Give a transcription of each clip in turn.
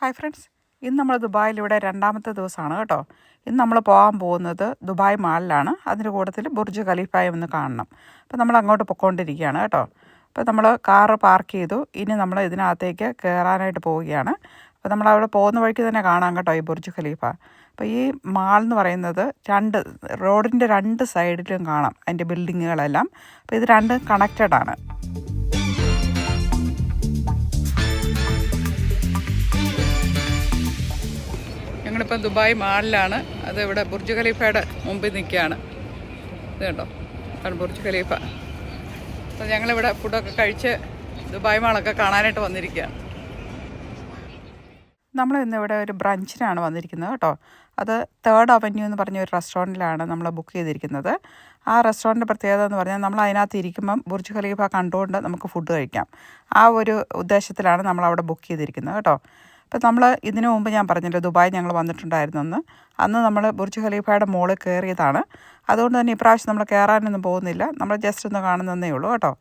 Hi friends ഇന്ന് നമ്മൾ ദുബായിലൂടെ ഇവിടെ രണ്ടാമത്തെ ദിവസമാണ് കേട്ടോ. ഇന്ന് നമ്മൾ പോകാൻ പോകുന്നത് ദുബായ് മാളിലാണ്. അതിന്റെ കൂട്ടത്തിൽ ബുർജ് ഖലീഫായും ഒന്ന് കാണണം. അപ്പോൾ നമ്മൾ അങ്ങോട്ട് പൊയ്ക്കൊണ്ടിരിക്കുകയാണ് കേട്ടോ. അപ്പോൾ നമ്മൾ കാറ് പാർക്ക് ചെയ്തു. ഇനി നമ്മൾ ഇതിനകത്തേക്ക് കയറാനായിട്ട് പോവുകയാണ്. അപ്പോൾ നമ്മൾ അവിടെ പോകുന്ന വഴിക്ക് തന്നെ കാണാം കേട്ടോ ഈ ബുർജ് ഖലീഫ. അപ്പോൾ ഈ മാൾ എന്ന് പറയുന്നത് രണ്ട് റോഡിന്റെ രണ്ട് സൈഡിലും കാണാം. അതിന്റെ ബിൽഡിങ്ങുകളെല്ലാം. അപ്പോൾ ഇത് രണ്ടും കണക്റ്റഡ് ആണ്. ഞങ്ങളിപ്പോൾ ദുബായ് മാളിലാണ്. അത് ഇവിടെ ബുർജ് ഖലീഫയുടെ മുമ്പിൽ നിൽക്കുകയാണ്. ഇത് കണ്ടോ? ആണ് ബുർജ് ഖലീഫ. അപ്പോൾ ഞങ്ങളിവിടെ ഫുഡൊക്കെ കഴിച്ച് ദുബായ് മാളൊക്കെ കാണാനായിട്ട് വന്നിരിക്കുകയാണ്. നമ്മൾ ഇന്ന് ഇവിടെ ഒരു ബ്രഞ്ചിനാണ് വന്നിരിക്കുന്നത് കേട്ടോ. അത് തേർഡ് അവന്യൂ എന്ന് പറഞ്ഞ ഒരു റെസ്റ്റോറന്റിലാണ് നമ്മൾ ബുക്ക് ചെയ്തിരിക്കുന്നത്. ആ റെസ്റ്റോറന്റ് പ്രത്യേകത എന്ന് പറഞ്ഞാൽ നമ്മൾ അതിനകത്ത് ഇരിക്കുമ്പം ബുർജ് ഖലീഫ കണ്ടുകൊണ്ട് നമുക്ക് ഫുഡ് കഴിക്കാം. ആ ഒരു ഉദ്ദേശത്തിലാണ് നമ്മൾ അവിടെ ബുക്ക് ചെയ്തിരിക്കുന്നത് കേട്ടോ. അപ്പോൾ നമ്മൾ ഇതിനു മുമ്പ് ഞാൻ പറഞ്ഞില്ല ദുബായ് ഞങ്ങൾ വന്നിട്ടുണ്ടായിരുന്നു അന്ന് അന്ന് നമ്മൾ ബുർജ് ഖലീഫയുടെ മുകളിൽ കയറിയതാണ്. അതുകൊണ്ട് തന്നെ ഇപ്രാവശ്യം നമ്മൾ കയറാനൊന്നും പോകുന്നില്ല. നമ്മൾ ജസ്റ്റ് ഒന്ന് കാണുന്നതേ ഉള്ളൂ കേട്ടോ.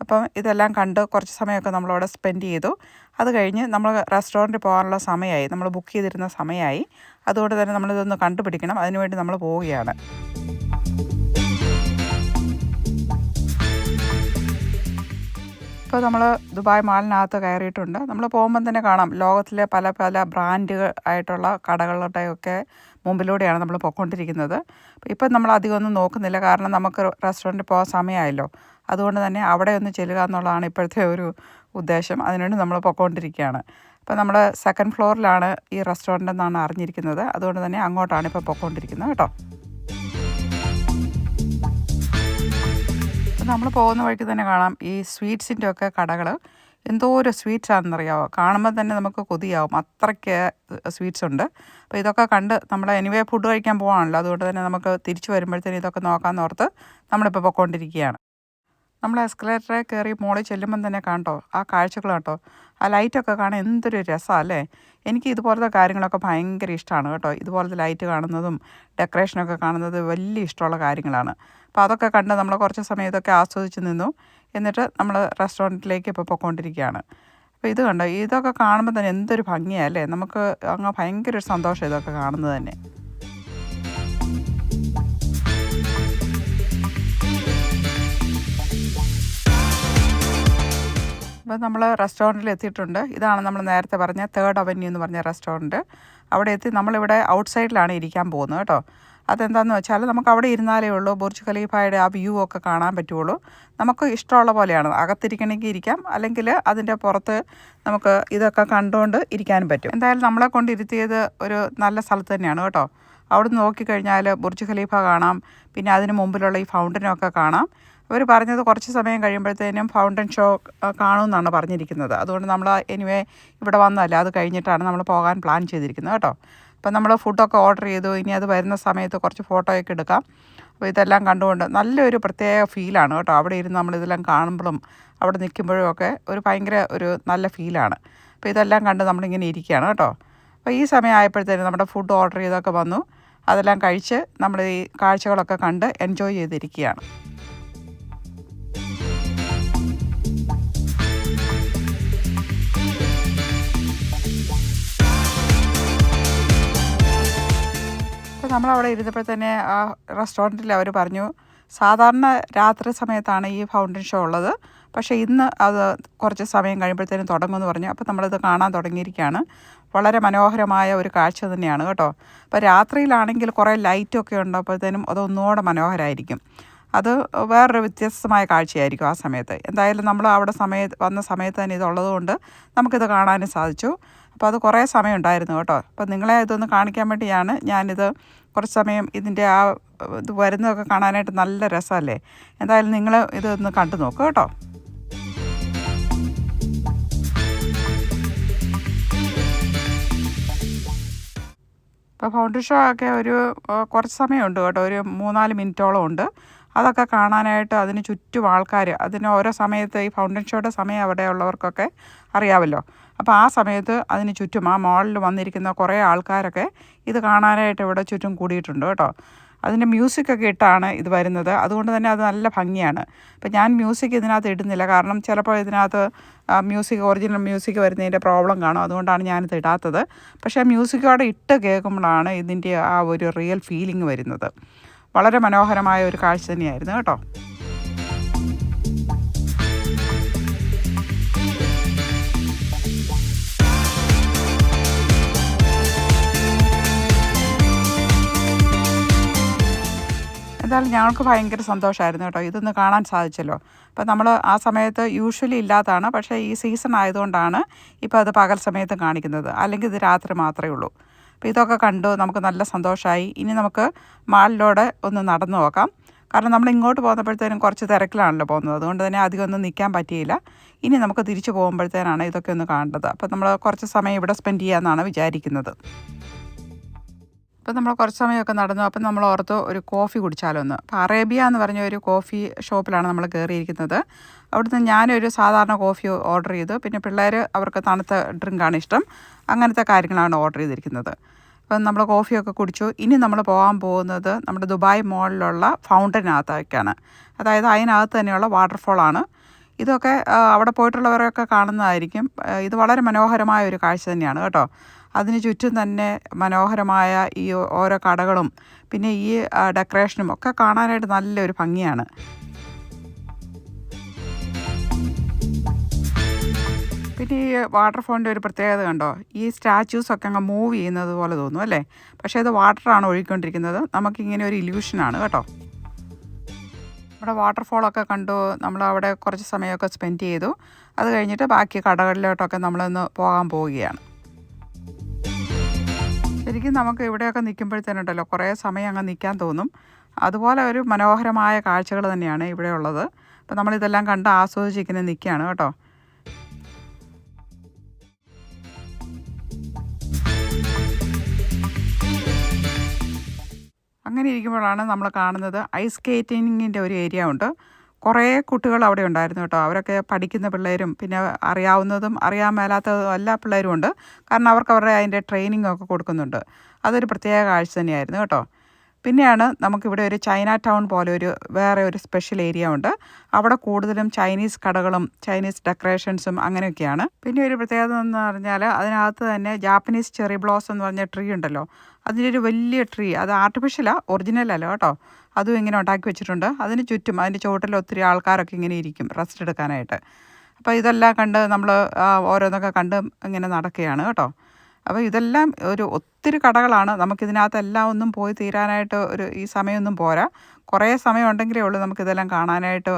അപ്പം ഇതെല്ലാം കണ്ട് കുറച്ച് സമയമൊക്കെ നമ്മളവിടെ സ്പെൻഡ് ചെയ്തു. അത് കഴിഞ്ഞ് നമ്മൾ റെസ്റ്റോറന്റിൽ പോകാനുള്ള സമയമായി. നമ്മൾ ബുക്ക് ചെയ്തിരുന്ന സമയമായി. അതുകൊണ്ട് തന്നെ നമ്മളിതൊന്ന് കണ്ടുപിടിക്കണം. അതിനുവേണ്ടി നമ്മൾ പോവുകയാണ്. ഇപ്പോൾ നമ്മൾ ദുബായ് മാളിനകത്ത് കയറിയിട്ടുണ്ട്. നമ്മൾ പോകുമ്പം തന്നെ കാണാം. ലോകത്തിലെ പല പല ബ്രാൻഡുകൾ ആയിട്ടുള്ള കടകളുടെയൊക്കെ മുമ്പിലൂടെയാണ് നമ്മൾ പോയിക്കൊണ്ടിരിക്കുന്നത്. ഇപ്പം നമ്മൾ അധികം ഒന്നും നോക്കുന്നില്ല. കാരണം നമുക്ക് റെസ്റ്റോറന്റിൽ പോകാൻ സമയമായല്ലോ. അതുകൊണ്ട് തന്നെ അവിടെ ഒന്ന് ചെല്ലുക എന്നുള്ളതാണ് ഇപ്പോഴത്തെ ഒരു ഉദ്ദേശം. അതിനുവേണ്ടി നമ്മൾ പോയിക്കൊണ്ടിരിക്കുകയാണ്. അപ്പോൾ നമ്മൾ സെക്കൻഡ് ഫ്ലോറിലാണ് ഈ റെസ്റ്റോറന്റ് എന്നാണ് അറിഞ്ഞിരിക്കുന്നത്. അതുകൊണ്ട് തന്നെ അങ്ങോട്ടാണ് ഇപ്പോൾ പോയിക്കൊണ്ടിരിക്കുന്നത്. കേട്ടോ. നമ്മൾ പോകുന്ന വഴിക്ക് തന്നെ കാണാം ഈ സ്വീറ്റ്സിന്റെ ഒക്കെ കടകൾ എന്തോ ഒരു സ്വീറ്റ്സ് ആണെന്നറിയാമോ കാണുമ്പോൾ തന്നെ നമുക്ക് കൊതിയാവും. അത്രയ്ക്ക് സ്വീറ്റ്സ് ഉണ്ട്. അപ്പോൾ ഇതൊക്കെ കണ്ട് നമ്മൾ എനിവേ ഫുഡ് കഴിക്കാൻ പോകാണല്ലോ അതുകൊണ്ട് തന്നെ നമുക്ക് തിരിച്ചു വരുമ്പോഴത്തേനും ഇതൊക്കെ നോക്കാമെന്ന് ഓർത്ത് നമ്മളിപ്പോൾ പൊയ്ക്കൊണ്ടിരിക്കുകയാണ് നമ്മൾ എസ്കലേറ്ററെ കയറി മോളിൽ ചെല്ലുമ്പം തന്നെ കാണട്ടോ ആ കാഴ്ചകൾ കേട്ടോ ആ ലൈറ്റൊക്കെ കാണാൻ എന്തൊരു രസമാണ് അല്ലേ? എനിക്ക് ഇതുപോലത്തെ കാര്യങ്ങളൊക്കെ ഭയങ്കര ഇഷ്ടമാണ് കേട്ടോ. ഇതുപോലത്തെ ലൈറ്റ് കാണുന്നതും ഡെക്കറേഷനൊക്കെ കാണുന്നത് വലിയ ഇഷ്ടമുള്ള കാര്യങ്ങളാണ്. അപ്പോൾ അതൊക്കെ കണ്ട് നമ്മൾ കുറച്ച് സമയം ഇതൊക്കെ ആസ്വദിച്ച് നിന്നു. എന്നിട്ട് നമ്മൾ റെസ്റ്റോറന്റിലേക്ക് ഇപ്പോൾ പോയിക്കൊണ്ടിരിക്കുകയാണ്. അപ്പോൾ ഇത് കണ്ടോ? ഇതൊക്കെ കാണുമ്പോൾ തന്നെ എന്തൊരു ഭംഗിയാണ് അല്ലേ? നമുക്ക് അങ്ങ് ഭയങ്കര ഒരു സന്തോഷം ഇതൊക്കെ കാണുന്നത് തന്നെ. അപ്പോൾ നമ്മൾ റെസ്റ്റോറന്റിൽ എത്തിയിട്ടുണ്ട്. ഇതാണ് നമ്മൾ നേരത്തെ പറഞ്ഞ തേർഡ് അവന്യൂ എന്ന് പറഞ്ഞ റെസ്റ്റോറന്റ്. അവിടെ എത്തി നമ്മളിവിടെ ഔട്ട് സൈഡിലാണ് ഇരിക്കാൻ പോകുന്നത് കേട്ടോ. അതെന്താണെന്ന് വെച്ചാൽ നമുക്ക് അവിടെ ഇരുന്നാലേ ഉള്ളൂ. ബുർജ് ഖലീഫയുടെ ആ വ്യൂ ഒക്കെ കാണാൻ പറ്റുള്ളൂ. നമുക്ക് ഇഷ്ടമുള്ള പോലെയാണ്. അകത്തിരിക്കണമെങ്കിൽ ഇരിക്കാം. അല്ലെങ്കിൽ അതിന്റെ പുറത്ത് നമുക്ക് ഇതൊക്കെ കണ്ടുകൊണ്ട് ഇരിക്കാനും പറ്റും. എന്തായാലും നമ്മളെ കൊണ്ട് ഇരുത്തിയത് ഒരു നല്ല സ്ഥലത്ത് തന്നെയാണ് കേട്ടോ. അവിടെ നിന്ന് നോക്കിക്കഴിഞ്ഞാൽ ബുർജ് ഖലീഫ കാണാം. പിന്നെ അതിന് മുമ്പിലുള്ള ഈ ഫൗണ്ടനൊക്കെ കാണാം. അവർ പറഞ്ഞത് കുറച്ച് സമയം കഴിയുമ്പോഴത്തേനും ഫൗണ്ടൻ ഷോ കാണുമെന്നാണ് പറഞ്ഞിരിക്കുന്നത്. അതുകൊണ്ട് നമ്മൾ എനിവേ ഇവിടെ വന്നതല്ല അത് കഴിഞ്ഞിട്ടാണ് നമ്മൾ പോകാൻ പ്ലാൻ ചെയ്തിരിക്കുന്നത് കേട്ടോ. അപ്പം നമ്മൾ ഫുഡൊക്കെ ഓർഡർ ചെയ്തു. ഇനി അത് വരുന്ന സമയത്ത് കുറച്ച് ഫോട്ടോയൊക്കെ എടുക്കാം. അപ്പോൾ ഇതെല്ലാം കണ്ടുകൊണ്ട് നല്ലൊരു പ്രത്യേക ഫീലാണ് കേട്ടോ. അവിടെ ഇരുന്ന് നമ്മളിതെല്ലാം കാണുമ്പോഴും അവിടെ നിൽക്കുമ്പോഴും ഒക്കെ ഒരു ഭയങ്കര ഒരു നല്ല ഫീലാണ് അപ്പോൾ ഇതെല്ലാം കണ്ട് നമ്മളിങ്ങനെ ഇരിക്കുകയാണ് കേട്ടോ. അപ്പോൾ ഈ സമയം ആയപ്പോഴത്തേനും നമ്മുടെ ഫുഡ് ഓർഡർ ചെയ്തൊക്കെ വന്നു. അതെല്ലാം കഴിച്ച് നമ്മൾ ഈ കാഴ്ചകളൊക്കെ കണ്ട് എൻജോയ് ചെയ്തിരിക്കുകയാണ്. അപ്പോൾ നമ്മളവിടെ ഇരുന്നപ്പോൾ തന്നെ ആ റെസ്റ്റോറന്റിൽ അവർ പറഞ്ഞു സാധാരണ രാത്രി സമയത്താണ് ഈ ഫൗണ്ടൻ ഷോ ഉള്ളത്. പക്ഷേ ഇന്ന് അത് കുറച്ച് സമയം കഴിയുമ്പോഴത്തേനും തുടങ്ങുമെന്ന് പറഞ്ഞു. അപ്പോൾ നമ്മളത് കാണാൻ തുടങ്ങിയിരിക്കുകയാണ്. വളരെ മനോഹരമായ ഒരു കാഴ്ച തന്നെയാണ് കേട്ടോ. അപ്പോൾ രാത്രിയിലാണെങ്കിൽ കുറേ ലൈറ്റൊക്കെ ഉണ്ടപ്പോഴത്തേനും അതൊന്നുകൂടെ മനോഹരമായിരിക്കും അത് വേറൊരു വ്യത്യസ്തമായ കാഴ്ചയായിരിക്കും ആ സമയത്ത്. എന്തായാലും നമ്മൾ അവിടെ സമയത്ത് വന്ന സമയത്ത് തന്നെ ഇതുള്ളതുകൊണ്ട് നമുക്കിത് കാണാനും സാധിച്ചു. അപ്പോൾ അത് കുറേ സമയം ഉണ്ടായിരുന്നു കേട്ടോ. അപ്പോൾ നിങ്ങളെ ഇതൊന്ന് കാണിക്കാൻ വേണ്ടിയാണ് ഞാനിത് കുറച്ച് സമയം ഇതിന്റെ ആ ഇത് വരുന്നതൊക്കെ കാണാനായിട്ട് നല്ല രസമല്ലേ? എന്തായാലും നിങ്ങൾ ഇതൊന്ന് കണ്ടു നോക്കുക കേട്ടോ. ഇപ്പോൾ ഫൗണ്ടേഷൻ ഒക്കെ ഒരു കുറച്ച് സമയമുണ്ട് കേട്ടോ. ഒരു മൂന്നാൽ മിനിറ്റോളം ഉണ്ട്. അതൊക്കെ കാണാനായിട്ട് അതിന് ചുറ്റും ആൾക്കാർ അതിന് ഓരോ സമയത്ത് ഈ ഫൗണ്ടൻ ഷോയുടെ സമയം അവിടെ ഉള്ളവർക്കൊക്കെ അറിയാമല്ലോ. അപ്പോൾ ആ സമയത്ത് അതിന് ചുറ്റും ആ മോളിൽ വന്നിരിക്കുന്ന കുറേ ആൾക്കാരൊക്കെ ഇത് കാണാനായിട്ട് ഇവിടെ ചുറ്റും കൂടിയിട്ടുണ്ട് കേട്ടോ. അതിന്റെ മ്യൂസിക്കൊക്കെ ഇട്ടാണ് ഇത് വരുന്നത്. അതുകൊണ്ട് തന്നെ അത് നല്ല ഭംഗിയാണ്. അപ്പം ഞാൻ മ്യൂസിക് ഇതിനകത്ത് ഇടുന്നില്ല. കാരണം ചിലപ്പോൾ ഇതിനകത്ത് മ്യൂസിക് ഒറിജിനൽ മ്യൂസിക് വരുന്നതിന്റെ പ്രോബ്ലം കാണും. അതുകൊണ്ടാണ് ഞാനിത് ഇടാത്തത്. പക്ഷേ മ്യൂസിക്കോടെ ഇട്ട് കേൾക്കുമ്പോഴാണ് ഇതിന്റെ ആ ഒരു റിയൽ ഫീലിംഗ് വരുന്നത്. വളരെ മനോഹരമായ ഒരു കാഴ്ച തന്നെയായിരുന്നു കേട്ടോ. എന്തായാലും ഞങ്ങൾക്ക് ഭയങ്കര സന്തോഷമായിരുന്നു കേട്ടോ. ഇതൊന്ന് കാണാൻ സാധിച്ചല്ലോ. അപ്പോൾ നമ്മൾ ആ സമയത്ത് യൂഷ്വലി ഇല്ലാത്തതാണ്. പക്ഷേ ഈ സീസൺ ആയതുകൊണ്ടാണ് ഇപ്പോൾ അത് പകൽ സമയത്ത് കാണിക്കുന്നത്. അല്ലെങ്കിൽ ഇത് രാത്രി മാത്രമേ ഉള്ളൂ. അപ്പോൾ ഇതൊക്കെ കണ്ടു നമുക്ക് നല്ല സന്തോഷമായി ഇനി നമുക്ക് മാളിലൂടെ ഒന്ന് നടന്നു നോക്കാം. കാരണം നമ്മൾ ഇങ്ങോട്ട് പോകുന്നപ്പോഴത്തേനും കുറച്ച് തിരക്കിലാണല്ലോ പോകുന്നത്. അതുകൊണ്ട് തന്നെ അധികം ഒന്നും നിൽക്കാൻ പറ്റിയില്ല. ഇനി നമുക്ക് തിരിച്ചു പോകുമ്പോഴത്തേനാണ് ഇതൊക്കെ ഒന്ന് കാണേണ്ടത്. അപ്പോൾ നമ്മൾ കുറച്ച് സമയം ഇവിടെ സ്പെൻഡ് ചെയ്യാമെന്നാണ് വിചാരിക്കുന്നത്. അപ്പോൾ നമ്മൾ കുറച്ച് സമയമൊക്കെ നടന്നു. അപ്പം നമ്മൾ ഓർത്ത് ഒരു കോഫി കുടിച്ചാലോ ഒന്ന് അപ്പോൾ അറേബ്യ എന്ന് പറഞ്ഞ ഒരു കോഫി ഷോപ്പിലാണ് നമ്മൾ കയറിയിരിക്കുന്നത് അവിടുന്ന് ഞാനൊരു സാധാരണ കോഫി ഓർഡർ ചെയ്തു. പിന്നെ പിള്ളേർ അവർക്ക് തണുത്ത ഡ്രിങ്കാണ് ഇഷ്ടം. അങ്ങനത്തെ കാര്യങ്ങളാണ് ഓർഡർ ചെയ്തിരിക്കുന്നത്. അപ്പം നമ്മൾ കോഫിയൊക്കെ കുടിച്ചു. ഇനി നമ്മൾ പോകാൻ പോകുന്നത് നമ്മുടെ ദുബായ് മോളിലുള്ള ഫൗണ്ടനകത്തേക്കാണ്. അതായത് അതിനകത്ത് തന്നെയുള്ള വാട്ടർഫോളാണ് ഇതൊക്കെ അവിടെ പോയിട്ടുള്ളവരൊക്കെ കാണുന്നതായിരിക്കും. ഇത് വളരെ മനോഹരമായ ഒരു കാഴ്ച തന്നെയാണ് കേട്ടോ. അതിന് ചുറ്റും തന്നെ മനോഹരമായ ഈ ഓരോ കടകളും പിന്നെ ഈ ഡെക്കറേഷനും ഒക്കെ കാണാനായിട്ട് നല്ലൊരു ഭംഗിയാണ്. പിന്നെ ഈ വാട്ടർഫോളിന്റെ ഒരു പ്രത്യേകത കണ്ടോ? ഈ സ്റ്റാച്യൂസ് ഒക്കെ അങ്ങ് മൂവ് ചെയ്യുന്നത് പോലെ തോന്നും അല്ലേ? പക്ഷേ അത് വാട്ടറാണ് ഒഴുകിക്കൊണ്ടിരിക്കുന്നത്. നമുക്കിങ്ങനെ ഒരു ഇല്യൂഷനാണ് കേട്ടോ. നമ്മുടെ വാട്ടർഫോളൊക്കെ കണ്ടു നമ്മൾ അവിടെ കുറച്ച് സമയമൊക്കെ സ്പെൻഡ് ചെയ്തു. അത് കഴിഞ്ഞിട്ട് ബാക്കി കടകളിലോട്ടൊക്കെ നമ്മളൊന്ന് പോകാൻ പോവുകയാണ്. ശരിക്കും നമുക്ക് ഇവിടെയൊക്കെ നിൽക്കുമ്പോഴത്തേനുണ്ടല്ലോ കുറേ സമയം അങ്ങ് നിൽക്കാൻ തോന്നും. അതുപോലെ ഒരു മനോഹരമായ കാഴ്ചകൾ തന്നെയാണ് ഇവിടെ ഉള്ളത്. അപ്പോൾ നമ്മളിതെല്ലാം കണ്ട് ആസ്വദിച്ചിരിക്കുന്ന നിൽക്കുകയാണ് കേട്ടോ. അങ്ങനെ ഇരിക്കുമ്പോഴാണ് നമ്മൾ കാണുന്നത് ഐസ് സ്കേറ്റിങ്ങിന്റെ ഒരു ഏരിയ ഉണ്ട്. കുറേ കുട്ടികൾ അവിടെ ഉണ്ടായിരുന്നു കേട്ടോ. അവരൊക്കെ പഠിക്കുന്ന പിള്ളേരും പിന്നെ അറിയാവുന്നതും അറിയാൻ മേലാത്തതും എല്ലാ പിള്ളേരും ഉണ്ട്. കാരണം അവർക്ക് അവരുടെ അതിന്റെ ട്രെയിനിങ് ഒക്കെ കൊടുക്കുന്നുണ്ട്. അതൊരു പ്രത്യേക കാഴ്ച തന്നെയായിരുന്നു കേട്ടോ. പിന്നെയാണ് നമുക്കിവിടെ ഒരു ചൈന ടൗൺ പോലെ ഒരു വേറെ ഒരു സ്പെഷ്യൽ ഏരിയ ഉണ്ട്. അവിടെ കൂടുതലും ചൈനീസ് കടകളും ചൈനീസ് ഡെക്കറേഷൻസും അങ്ങനെയൊക്കെയാണ്. പിന്നെ ഒരു പ്രത്യേകത എന്ന് പറഞ്ഞാൽ അതിനകത്ത് തന്നെ ജാപ്പനീസ് ചെറി ബ്ലോസ് എന്ന് പറഞ്ഞ ട്രീ ഉണ്ടല്ലോ. അതിന്റെ ഒരു വലിയ ട്രീ അത് ആർട്ടിഫിഷ്യലാണ് ഒറിജിനൽ അല്ല കേട്ടോ. അതും ഇങ്ങനെ ഉണ്ടാക്കി വെച്ചിട്ടുണ്ട്. അതിന് ചുറ്റും അതിന്റെ ചുവട്ടിൽ ഒത്തിരി ആൾക്കാരൊക്കെ ഇങ്ങനെ ഇരിക്കും റെസ്റ്റ് എടുക്കാനായിട്ട്. അപ്പോൾ ഇതെല്ലാം കണ്ട് നമ്മൾ ഓരോന്നൊക്കെ കണ്ട് ഇങ്ങനെ നടക്കുകയാണ് കേട്ടോ. അപ്പോൾ ഇതെല്ലാം ഒരു ഒത്തിരി കടകളാണ്. നമുക്കിതിനകത്തെല്ലാം ഒന്നും പോയി തീരാനായിട്ട് ഒരു ഈ സമയമൊന്നും പോരാ. കുറേ സമയം ഉണ്ടെങ്കിലേ ഉള്ളൂ നമുക്കിതെല്ലാം കാണാനായിട്ട്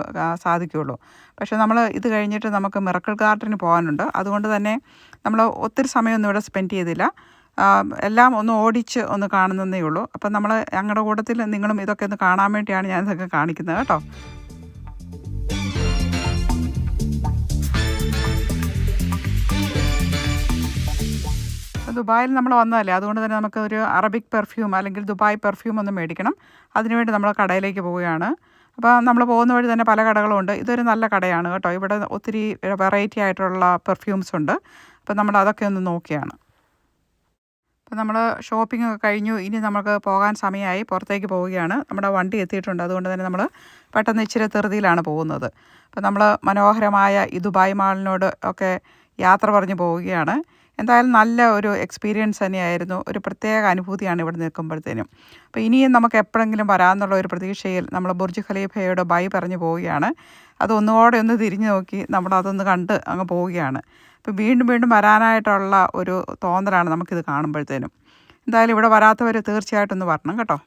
സാധിക്കുകയുള്ളൂ. പക്ഷേ നമ്മൾ ഇത് കഴിഞ്ഞിട്ട് നമുക്ക് മിറക്കിൾ ഗാർഡന് പോകാനുണ്ട്. അതുകൊണ്ട് തന്നെ നമ്മൾ ഒത്തിരി സമയമൊന്നും ഇവിടെ സ്പെൻഡ് ചെയ്തില്ല. എല്ലാം ഒന്ന് ഓടിച്ച് ഒന്ന് കാണുന്നതേ ഉള്ളൂ. അപ്പം നമ്മൾ ഞങ്ങളുടെ കൂട്ടത്തിൽ നിങ്ങളും ഇതൊക്കെ ഒന്ന് കാണാൻ വേണ്ടിയാണ് ഞാൻ ഇതൊക്കെ കാണിക്കുന്നത് കേട്ടോ. ദുബായിൽ നമ്മൾ വന്നതല്ലേ? അതുകൊണ്ട് തന്നെ നമുക്ക് ഒരു അറബിക് പെർഫ്യൂം അല്ലെങ്കിൽ ദുബായ് പെർഫ്യൂം ഒന്ന് മേടിക്കണം. അതിനുവേണ്ടി നമ്മൾ കടയിലേക്ക് പോവുകയാണ്. അപ്പോൾ നമ്മൾ പോകുന്ന വഴി തന്നെ പല കടകളും ഉണ്ട്. ഇതൊരു നല്ല കടയാണ് കേട്ടോ. ഇവിടെ ഒത്തിരി വെറൈറ്റി ആയിട്ടുള്ള പെർഫ്യൂംസ് ഉണ്ട്. അപ്പോൾ നമ്മൾ അതൊക്കെ ഒന്ന് നോക്കിയാണ്. അപ്പോൾ നമ്മൾ ഷോപ്പിംഗ് ഒക്കെ കഴിഞ്ഞു. ഇനി നമുക്ക് പോകാൻ സമയമായി. പുറത്തേക്ക് പോവുകയാണ്. നമ്മുടെ വണ്ടി എത്തിയിട്ടുണ്ട്. അതുകൊണ്ട് തന്നെ നമ്മൾ പെട്ടെന്ന് ഇച്ചിരി തെറുതിയിലാണ് പോകുന്നത്. അപ്പം നമ്മൾ മനോഹരമായ ഈ ദുബായ് മാളിനോട് ഒക്കെ യാത്ര പറഞ്ഞു പോവുകയാണ്. എന്തായാലും നല്ല ഒരു എക്സ്പീരിയൻസ് തന്നെയായിരുന്നു. ഒരു പ്രത്യേക അനുഭൂതിയാണ് ഇവിടെ നിൽക്കുമ്പോഴത്തേനും. അപ്പോൾ ഇനിയും നമുക്ക് എപ്പോഴെങ്കിലും വരാമെന്നുള്ള ഒരു പ്രതീക്ഷയിൽ നമ്മൾ ബുർജ് ഖലീഫയോട് ബൈ പറഞ്ഞു പോവുകയാണ്. അത് ഒന്നുകൂടെ ഒന്ന് തിരിഞ്ഞു നോക്കി നമ്മൾ അതൊന്ന് കണ്ട് അങ്ങ് പോവുകയാണ്. അപ്പോൾ വീണ്ടും വീണ്ടും വരാനായിട്ടുള്ള ഒരു തോന്നലാണ് നമുക്കിത് കാണുമ്പോഴത്തേനും. എന്തായാലും ഇവിടെ വരാത്തവർ തീർച്ചയായിട്ടും ഒന്ന് വരണം കേട്ടോ.